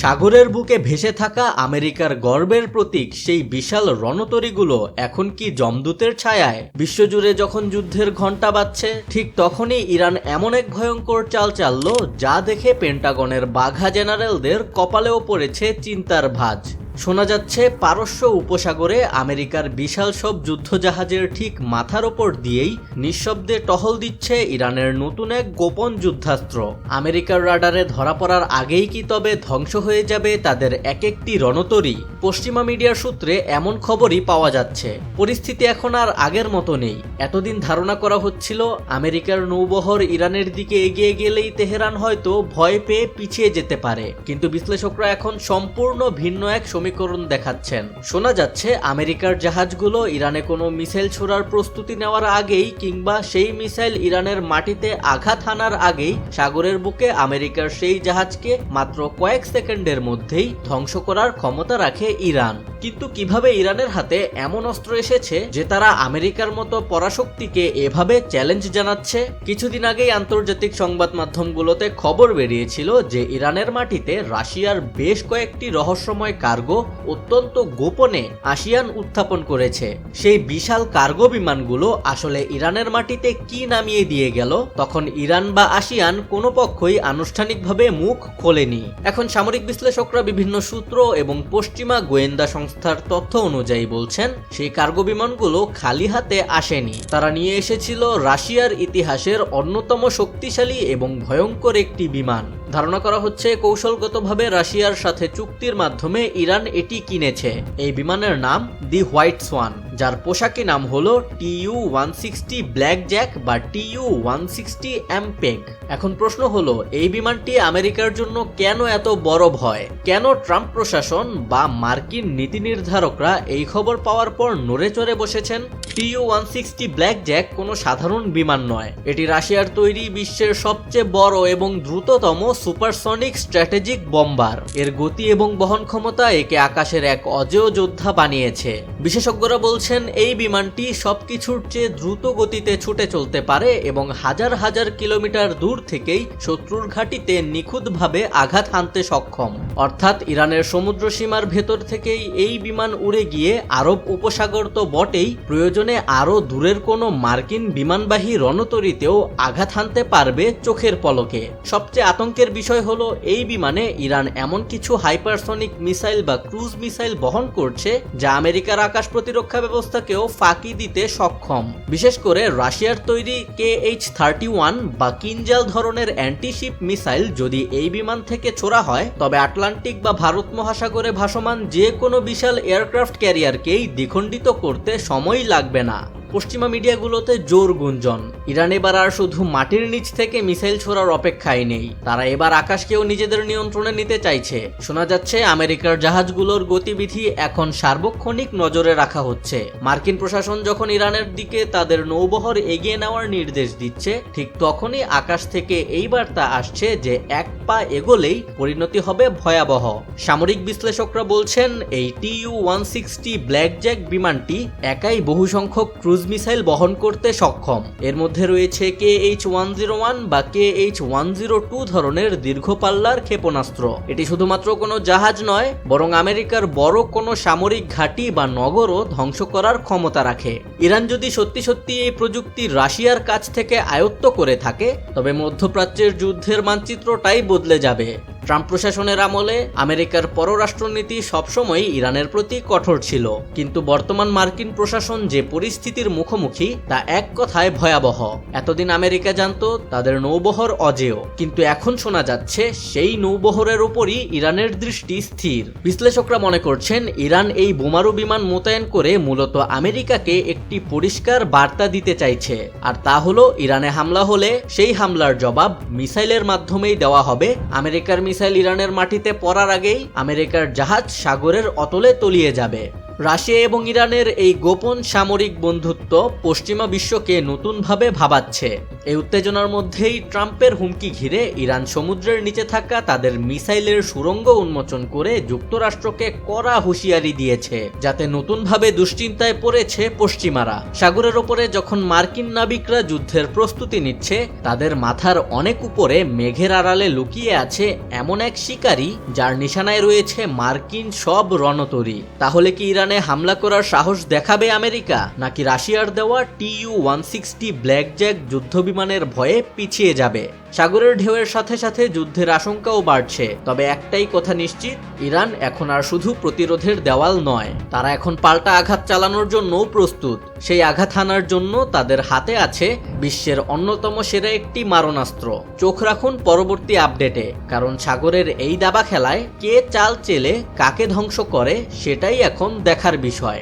সাগরের বুকে ভেসে থাকা আমেরিকার গর্বের প্রতীক সেই বিশাল রণতরীগুলো এখন কি জমদূতের ছায়ায়? বিশ্বজুড়ে যখন যুদ্ধের ঘণ্টা বাজছে, ঠিক তখনই ইরান এমন এক ভয়ঙ্কর চাল চাললো যা দেখে পেন্টাগনের বাঘা জেনারেলদের কপালেও পড়েছে চিন্তার ভাঁজ। শোনা যাচ্ছে পারস্য উপসাগরে আমেরিকার বিশাল সব যুদ্ধজাহাজের ঠিক মাথার ওপর দিয়েই নিঃশব্দে টহল দিচ্ছে ইরানের নতুন এক গোপন যুদ্ধাস্ত্র। আমেরিকার রাডারে ধরা পড়ার আগেই কি তবে ধ্বংস হয়ে যাবে তাদের এক একটি রণতরী? পশ্চিমা মিডিয়ার সূত্রে এমন খবরই পাওয়া যাচ্ছে। পরিস্থিতি এখন আর আগের মতো নেই। এতদিন ধারণা করা হচ্ছিল আমেরিকার নৌবহর ইরানের দিকে এগিয়ে গেলেই তেহরান হয়তো ভয় পেয়ে পিছিয়ে যেতে পারে। কিন্তু বিশ্লেষকরা এখন সম্পূর্ণ ভিন্ন এক সমীকরণ দেখাচ্ছেন। শোনা যাচ্ছে, আমেরিকার জাহাজগুলো ইরানে কোনো মিসাইল ছোড়ার প্রস্তুতি নেওয়ার আগেই কিংবা সেই মিসাইল ইরানের মাটিতে আঘাত হানার আগেই সাগরের বুকে আমেরিকার সেই জাহাজকে মাত্র কয়েক সেকেন্ডের মধ্যেই ধ্বংস করার ক্ষমতা রাখে ইরান। কিন্তু কীভাবে ইরানের হাতে এমন অস্ত্র এসেছে যে তারা আমেরিকার মতো পরাশক্তিকে এভাবে চ্যালেঞ্জ জানাচ্ছে? কিছুদিন আগেই আন্তর্জাতিক সংবাদ মাধ্যমগুলোতে খবর বেরিয়েছিল যে ইরানের মাটিতে রাশিয়ার বেশ কয়েকটি রহস্যময় কার্গো অত্যন্ত গোপনে আসিয়ান উত্থাপন করেছে। সেই বিশাল কার্গো বিমানগুলো আসলে ইরানের মাটিতে কি নামিয়ে দিয়ে গেল? তখন ইরান বা আসিয়ান কোনো পক্ষই আনুষ্ঠানিকভাবে মুখ খোলেনি। এখন সামরিক বিশ্লেষকরা বিভিন্ন সূত্র এবং পশ্চিমা গোয়েন্দা সংস্থার তথ্য অনুযায়ী বলছেন, সেই কার্গো বিমানগুলো খালি হাতে আসেনি। তারা নিয়ে এসেছিল রাশিয়ার ইতিহাসের অন্যতম শক্তিশালী এবং ভয়ঙ্কর একটি বিমান। ধারণা করা হচ্ছে, কৌশলগতভাবে রাশিয়ার সাথে চুক্তির মাধ্যমে ইরান এটি কিনেছে। এই বিমানের নাম, দি হোয়াইট সোয়ান। যার পোশাকি নাম হলো TU one sixty black jack বা টিইউ ওয়ান সিক্সটি অ্যাম্পেগ এখন প্রশ্ন হলো, এই বিমানটি আমেরিকার জন্য কেন এত বড় ভয়? কেন ট্রাম্প প্রশাসন বা মার্কিন নীতি নির্ধারকরা এই খবর পাওয়ার পর নড়ে চড়ে বসেছেন? TU one sixty black jack কোনো সাধারণ বিমান নয়। এটি রাশিয়ার তৈরি বিশ্বের সবচেয়ে বড় এবং দ্রুততম সুপারসনিক স্ট্র্যাটেজিক বম্বার। এর গতি এবং বহন ক্ষমতা একে আকাশের এক অজেয় যোদ্ধা বানিয়েছে। বিশেষজ্ঞরা বলছেন, এই বিমানটি সবকিছুর চেয়ে দ্রুত গতিতে ছুটে চলতে পারে এবং হাজার হাজার কিলোমিটার দূর থেকেই শত্রুর ঘাঁটিতে নিখুঁতভাবে আঘাত হানতে সক্ষম। অর্থাৎ ইরানের সমুদ্র সীমার ভেতর থেকেই এই বিমান উড়ে গিয়ে আরব উপসাগর তো বটেই, প্রয়োজনে আরও দূরের কোনো মার্কিন বিমানবাহী রণতরীতেও আঘাত হানতে পারবে চোখের পলকে। সবচেয়ে আতঙ্কের বিষয় হলো, এই বিমানে ইরান এমন কিছু হাইপারসনিক মিসাইল বা ক্রুজ মিসাইল বহন করছে, যা আমেরিকার আকাশ প্রতিরক্ষা ব্যবস্থাকেও ফাঁকি দিতে সক্ষম। বিশেষ করে রাশিয়ার তৈরি কে এইচ থার্টি ওয়ান বা কিনজাল ধরনের অ্যান্টিশিপ মিসাইল যদি এই বিমান থেকে ছোড়া হয়, তবে আটলান্টিক বা ভারত মহাসাগরে ভাসমান যে কোনো বিশাল এয়ারক্রাফট ক্যারিয়ারকেই দ্বিখণ্ডিত করতে সময় লাগবে না। পশ্চিমা মিডিয়াগুলোতে জোর গুঞ্জন। ইরান এবার আর শুধু মাটির নিচ থেকে মিসাইল ছোড়ার অপেক্ষায় নেই। তারা এবার আকাশকেও নিজেদের নিয়ন্ত্রণে নিতে চাইছে। শোনা যাচ্ছে, আমেরিকার জাহাজগুলোর গতিবিধি এখন সার্বক্ষণিক নজরে রাখা হচ্ছে। মার্কিন প্রশাসন যখন ইরানের দিকে তাদের নৌবহর এগিয়ে নেওয়ার নির্দেশ দিচ্ছে, ঠিক তখনই আকাশ থেকে এই বার্তা আসছে যে এক পা এগোলেই পরিণতি হবে ভয়াবহ। সামরিক বিশ্লেষকরা বলছেন, এই TU one sixty black jack বিমানটি একাই বহু সংখ্যক ক্রুজ মিসাইল বহন করতে সক্ষম। এর মধ্যে রয়েছে K H one zero one বা K H one zero two ধরনের দীর্ঘ পাল্লার ক্ষেপণাস্ত্র। এটি শুধুমাত্র কোনো জাহাজ নয়, বরং আমেরিকার বড় কোনো সামরিক ঘাঁটি বা নগরও ধ্বংস করার ক্ষমতা রাখে। ইরান যদি সত্যি সত্যি এই প্রযুক্তি রাশিয়ার কাছ থেকে আয়ত্ত করে থাকে, তবে মধ্যপ্রাচ্যের যুদ্ধের মানচিত্রটাই বদলে যাবে। ট্রাম্প প্রশাসনের আমলে আমেরিকার পররাষ্ট্রনীতি সবসময় ইরানের প্রতি কঠোর ছিল। কিন্তু বর্তমান মার্কিন প্রশাসন যে পরিস্থিতির মুখোমুখি, তা এক কথায় ভয়াবহ। এতদিন আমেরিকা জানত, তাদের নৌবহর অজেয়। কিন্তু এখন শোনা যাচ্ছে, সেই নৌবহরের উপরই ইরানের দৃষ্টি স্থির। বিশ্লেষকরা মনে করছেন, ইরান এই বোমারু বিমান মোতায়েন করে মূলত আমেরিকাকে একটি পরিষ্কার বার্তা দিতে চাইছে। আর তা হলো, ইরানে হামলা হলে সেই হামলার জবাব মিসাইলের মাধ্যমেই দেওয়া হবে। আমেরিকার ইরানের মাটিতে পড়ার আগেই আমেরিকার জাহাজ সাগরের অতলে তলিয়ে যাবে। রাশিয়া এবং ইরানের এই গোপন সামরিক বন্ধুত্ব পশ্চিমা বিশ্বকে নতুনভাবে ভাবাচ্ছে। এই উত্তেজনার মধ্যেই ট্রাম্পের হুমকি ঘিরে ইরান সমুদ্রের নিচে থাকা তাদের মিসাইলের সুড়ঙ্গ উন্মোচন করে যুক্তরাষ্ট্রকে কড়া হুঁশিয়ারি দিয়েছে, যাতে নতুনভাবে দুশ্চিন্তায় পড়েছে পশ্চিমারা। সাগরের ওপরে যখন মার্কিন নাবিকরা যুদ্ধের প্রস্তুতি নিচ্ছে, তাদের মাথার অনেক উপরে মেঘের আড়ালে লুকিয়ে আছে এমন এক শিকারী, যার নিশানায় রয়েছে মার্কিন সব রণতরী। তাহলে কি ইরানে হামলা করার সাহস দেখাবে আমেরিকা, নাকি রাশিয়ার দেওয়া TU one sixty black jack যুদ্ধ বিমানের ভয়ে পিছিয়ে যাবে? সাগরের ঢেউয়ের সাথে সাথে যুদ্ধের আশঙ্কাও বাড়ছে। তবে একটাই কথা নিশ্চিত, ইরান এখন আর শুধু প্রতিরোধের দেওয়াল নয়, তারা এখন পাল্টা আঘাত চালানোর জন্যও প্রস্তুত। সেই আঘাত হানার জন্য তাদের হাতে আছে বিশ্বের অন্যতম সেরা একটি মারণাস্ত্র। চোখ রাখুন পরবর্তী আপডেটে, কারণ সাগরের এই দাবা খেলায় কে চাল চেলে, কাকে ধ্বংস করে, সেটাই এখন দেখার বিষয়।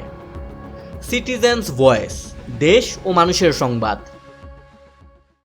সিটিজেন্স ভয়েস, দেশ ও মানুষের সংবাদ।